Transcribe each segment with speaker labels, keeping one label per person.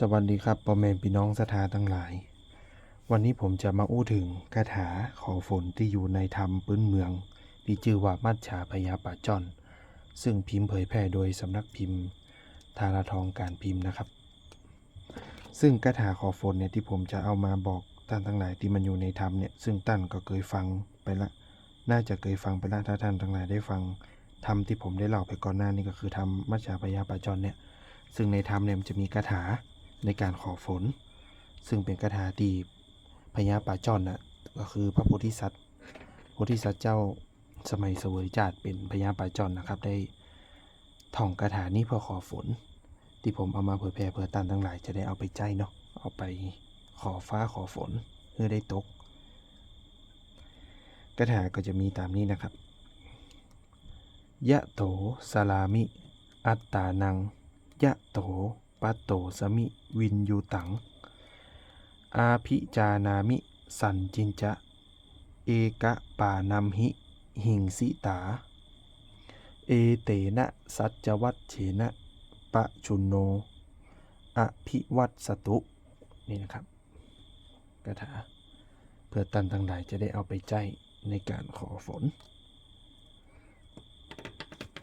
Speaker 1: สวัสดีครับพ่อแม่พี่น้องศรัทธาทั้งหลาย วันนี้ผมจะมาอู้ถึงคาถาขอฝนที่อยู่ในธรรมพื้นเมือง ที่ชื่อว่ามัจฉาพยาปาจอน ซึ่งพิมพ์เผยแพร่โดยสำนักพิมพ์ทาราทองการพิมพ์นะครับ ซึ่งคาถาขอฝนเนี่ยที่ผมจะเอามาบอกท่านทั้งหลายที่มันอยู่ในธรรมเนี่ยซึ่งท่านก็เคยฟังไปละ น่าจะเคยฟังไปละถ้าท่านทั้งหลายได้ฟังธรรมที่ผมได้เล่าไปก่อนหน้านี้ก็คือธรรมมัจฉาพยาปาจอนเนี่ยซึ่งในธรรมเนี่ยมันจะมีคาถา ในการขอฝน ซึ่งเป็นคาถาที่พญาป่าจอนน่ะก็คือพระโพธิสัตว์โพธิสัตว์เจ้าสมัยสวยจาดเป็นพญาป่าจอนนะครับ ได้ท่องคาถานี้เพื่อขอฝน ที่ผมเอามาเผยแพร่เพื่อตานทั้งหลายจะได้เอาไปใจเนาะเอาไปขอฟ้าขอฝนเพื่อได้ตกคาถาก็จะมีตามนี้นะครับ ยะโตสลามิ อัตตานัง ยะโต ปัตโตสมิวินยูตัง อาภิจานามิ สันจินจะ เอกะปานัมหิ หิงสิตา เอเตนะสัจวัตเฉนะ ปะชุนโน อภิวัตสตุ นี่นะครับคาถาเพื่อตันทั้งหลายจะได้เอาไปใจในการขอฝน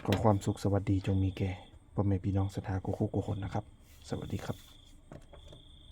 Speaker 1: ขอความสุขสวัสดีจงมีแก่ พ่อแม่พี่น้องศรัทธากุคุกุคนนะครับ สวัสดีครับ